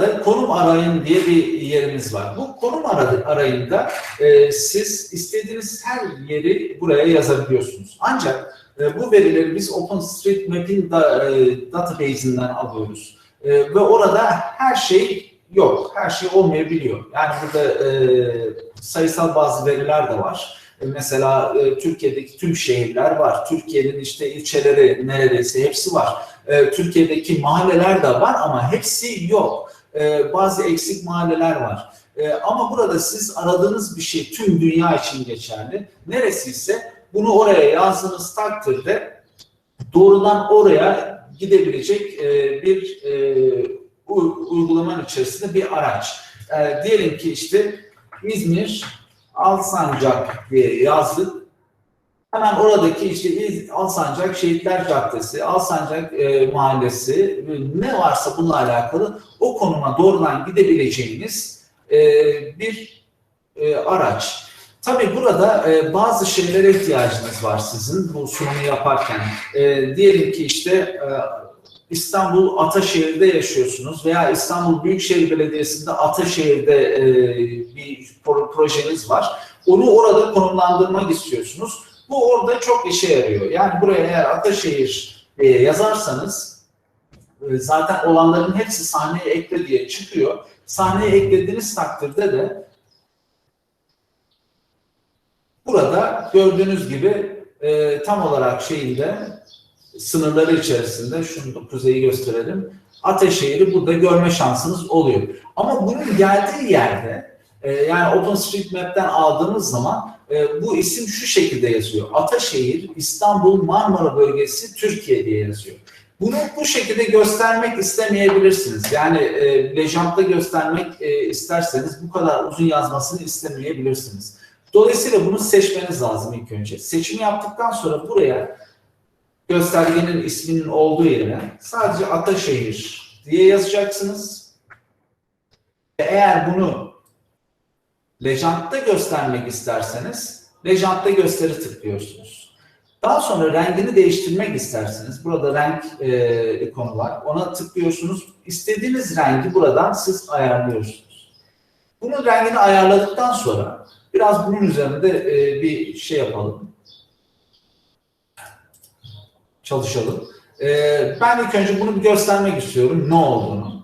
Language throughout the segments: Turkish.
burada konum arayın diye bir yerimiz var. Bu konum ara- arayında e, siz istediğiniz her yeri buraya yazabiliyorsunuz. Ancak e, bu verileri biz OpenStreetMap'in da, e, database'inden alıyoruz. E, ve orada her şey yok, her şey olmayabiliyor. Yani burada e, sayısal bazı veriler de var. E, mesela e, Türkiye'deki tüm şehirler var. Türkiye'nin işte ilçeleri neredeyse hepsi var. E, Türkiye'deki mahalleler de var ama hepsi yok. E, bazı eksik mahalleler var. E, ama burada siz aradığınız bir şey tüm dünya için geçerli. Neresi ise bunu oraya yazdığınız takdirde doğrudan oraya gidebilecek e, bir e, uygulamanın içerisinde bir araç. E, diyelim ki işte İzmir Alsancak diye yazdık. Hemen oradaki işte İz- Alsancak Şehitler Caddesi, Alsancak e, Mahallesi e, ne varsa bununla alakalı o konuma doğrudan gidebileceğiniz e, bir e, araç. Tabii burada e, bazı şeylere ihtiyacınız var sizin bu sunumu yaparken. E, diyelim ki işte e, İstanbul Ataşehir'de yaşıyorsunuz veya İstanbul Büyükşehir Belediyesi'nde Ataşehir'de e, bir pro- projeniz var. Onu orada konumlandırmak istiyorsunuz. Bu orada çok işe yarıyor. Yani buraya eğer Ataşehir e, yazarsanız e, zaten olanların hepsi sahneye ekle diye çıkıyor. Sahneye eklediğiniz takdirde de burada gördüğünüz gibi e, tam olarak şeyinde sınırları içerisinde şunu kuzeyi gösterelim. Ataşehir'i burada görme şansınız oluyor. Ama bunun geldiği yerde e, yani OpenStreetMap'ten aldığımız zaman e, bu isim şu şekilde yazıyor. Ataşehir, İstanbul, Marmara bölgesi, Türkiye diye yazıyor. Bunu bu şekilde göstermek istemeyebilirsiniz. Yani e, Lejant'ta göstermek e, isterseniz bu kadar uzun yazmasını istemeyebilirsiniz. Dolayısıyla bunu seçmeniz lazım ilk önce. Seçimi yaptıktan sonra buraya göstergenin isminin olduğu yerine sadece Ataşehir diye yazacaksınız. Eğer bunu Lejant'ta göstermek isterseniz Lejant'ta gösteri tıklıyorsunuz. Daha sonra rengini değiştirmek isterseniz burada renk e, ikonu var. Ona tıklıyorsunuz. İstediğiniz rengi buradan siz ayarlıyorsunuz. Bunun rengini ayarladıktan sonra biraz bunun üzerinde e, bir şey yapalım. Çalışalım. E, ben ilk önce bunu göstermek istiyorum ne olduğunu.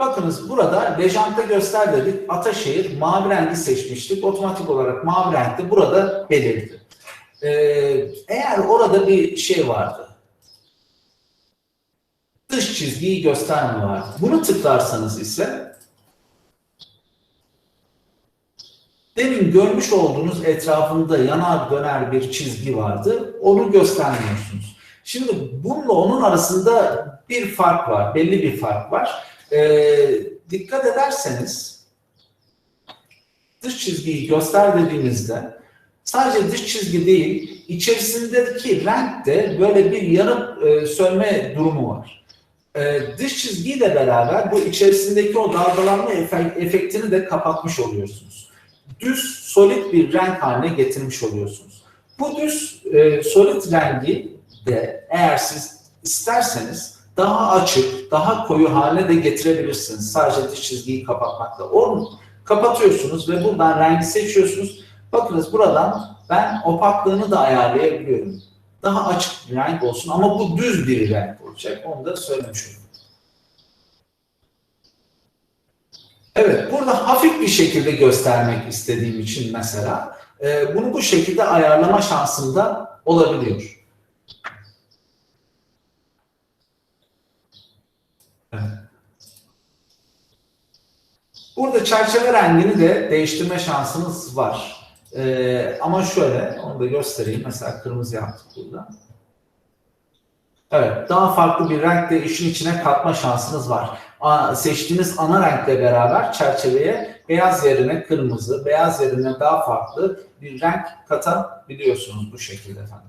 Bakınız burada Lejant'ta göster dedik. Ataşehir mavi rengi seçmiştik. Otomatik olarak mavi renkte burada belirdi. Ee, eğer orada bir şey vardı. Dış çizgiyi gösterme vardı. Bunu tıklarsanız ise demin görmüş olduğunuz etrafında yanar döner bir çizgi vardı. Onu göstermiyorsunuz. Şimdi bununla onun arasında bir fark var. Belli bir fark var. Ee, dikkat ederseniz dış çizgiyi göster dediğimizde sadece dış çizgi değil içerisindeki renk de böyle bir yanıp e, sönme durumu var. E, dış çizgiyle beraber bu içerisindeki o dalgalanma efe- efektini de kapatmış oluyorsunuz. Düz solid bir renk haline getirmiş oluyorsunuz. Bu düz e, solid rengi de eğer siz isterseniz daha açık, daha koyu haline de getirebilirsiniz. Sadece dış çizgiyi kapatmakla. Onu kapatıyorsunuz ve buradan rengi seçiyorsunuz. Bakınız buradan ben opaklığını da ayarlayabiliyorum. Daha açık bir renk olsun ama bu düz bir renk olacak. Onu da söylemiş. Evet, burada hafif bir şekilde göstermek istediğim için mesela e, bunu bu şekilde ayarlama şansım da olabiliyor. Burada çerçeve rengini de değiştirme şansınız var. Ee, ama şöyle, onu da göstereyim. Mesela kırmızı yaptık burada. Evet, daha farklı bir renk de işin içine katma şansınız var. A- Seçtiğiniz ana renkle beraber çerçeveye beyaz yerine kırmızı, beyaz yerine daha farklı bir renk katabiliyorsunuz bu şekilde efendim.